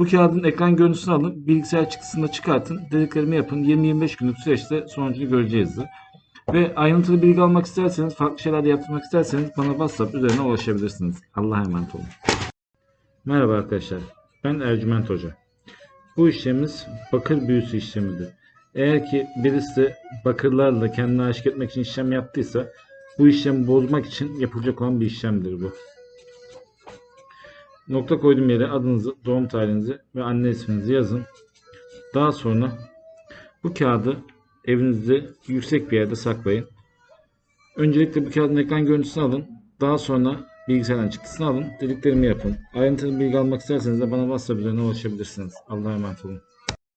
Bu kağıdın ekran görüntüsünü alın, bilgisayar çıktısını çıkartın, dediklerimi yapın. 20-25 günlük süreçte sonucunu göreceğizdir. Ve ayrıntılı bilgi almak isterseniz, farklı şeyler de yaptırmak isterseniz bana WhatsApp üzerine ulaşabilirsiniz. Allah'a emanet olun. Merhaba arkadaşlar, ben Ercüment Hoca. Bu işlemimiz bakır büyüsü işlemidir. Eğer ki birisi bakırlarla kendini aşık etmek için işlem yaptıysa bu işlemi bozmak için yapılacak olan bir işlemdir bu. Nokta koyduğum yere adınızı, doğum tarihinizi ve anne isminizi yazın. Daha sonra bu kağıdı evinizde yüksek bir yerde saklayın. Öncelikle bu kağıdın ekran görüntüsünü alın. Daha sonra bilgisayardan çıktısını alın. Dediklerimi yapın. Ayrıntılı bilgi almak isterseniz de bana WhatsApp üzerinden ulaşabilirsiniz. Allah'a emanet olun.